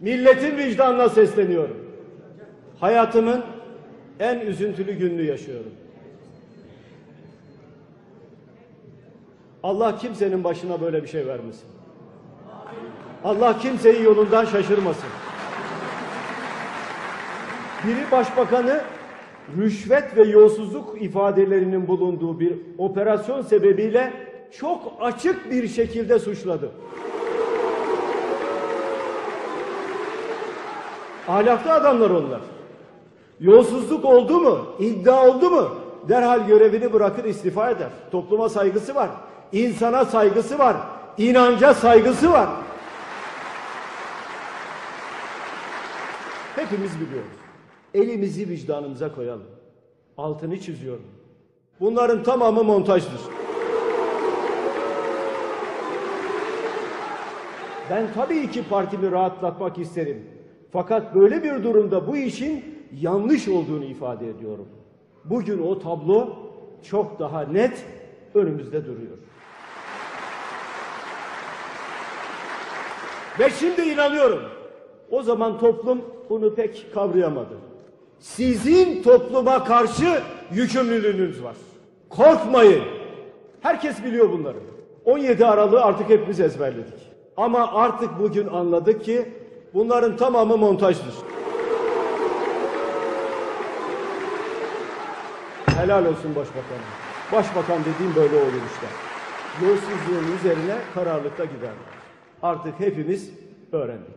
milletin vicdanına sesleniyorum. Hayatımın en üzüntülü gününü yaşıyorum. Allah kimsenin başına böyle bir şey vermesin. Allah kimseyi yolundan şaşırmasın. Biri başbakanı rüşvet ve yolsuzluk ifadelerinin bulunduğu bir operasyon sebebiyle çok açık bir şekilde suçladı. Ahlaklı adamlar onlar. Yolsuzluk oldu mu, iddia oldu mu derhal görevini bırakır istifa eder. Topluma saygısı var, insana saygısı var, inanca saygısı var. Hepimiz biliyoruz. Elimizi vicdanımıza koyalım. Altını çiziyorum. Bunların tamamı montajdır. Ben tabii ki partimi rahatlatmak isterim. Fakat böyle bir durumda bu işin yanlış olduğunu ifade ediyorum. Bugün o tablo çok daha net önümüzde duruyor. Ve şimdi inanıyorum. O zaman toplum bunu pek kavrayamadı. Sizin topluma karşı yükümlülüğünüz var. Korkmayın. Herkes biliyor bunları. 17 Aralık'ı artık hepimiz ezberledik. Ama artık bugün anladık ki bunların tamamı montajdır. Helal olsun başbakanım. Başbakan dediğim böyle olur işte. Yolsuzluğun üzerine kararlılıkla giderler. Artık hepimiz öğrendik.